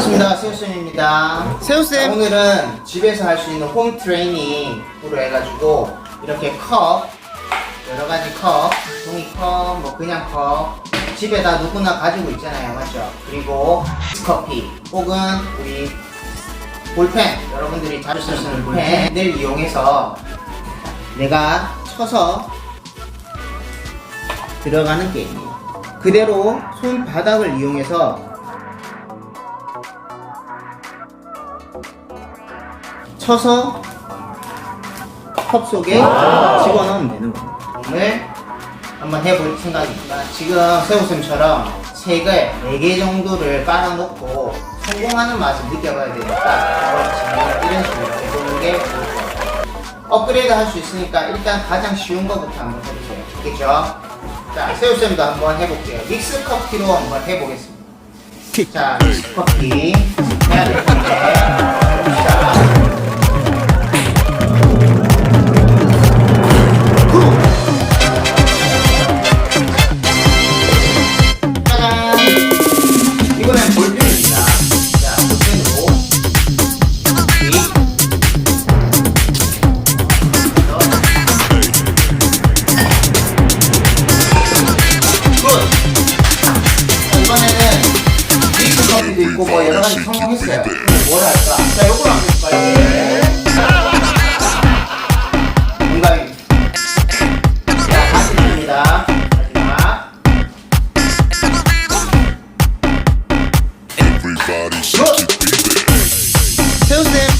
세우쌤입니다. 세우쌤. 오늘은 집에서 할 수 있는 홈 트레이닝으로 해가지고 이렇게 컵, 여러 가지 컵, 종이컵, 뭐 그냥 컵, 집에다 누구나 가지고 있잖아요. 맞죠? 그리고 커피, 혹은 우리 볼펜, 여러분들이 자주 쓰시는 볼펜을 이용해서 내가 쳐서 들어가는 게임이에요. 그대로 손바닥을 이용해서 쳐서 컵 속에 집어넣으면 되는 겁니다. 오늘 한번 해볼 생각입니다. 지금 세우쌤처럼 3개, 4개 정도를 깔아놓고 성공하는 맛을 느껴봐야 되니까 지금 이런 식으로 해보는 게 좋을 것 같아요. 업그레이드 할 수 있으니까 일단 가장 쉬운 것부터 한번 해보세요. 알겠죠? 자, 세우쌤도 한번 해볼게요. 믹스 커피로 한번 해보겠습니다. 자, 믹스 커피 해야 될 텐데. 봅시다. 있고 뭐 여러 가지 성공했어요. 네, 뭘 할까? 자, 요걸 한번 볼까요? 예. 공감이. 자, 다시 됩니다. 마지막. 세우세요.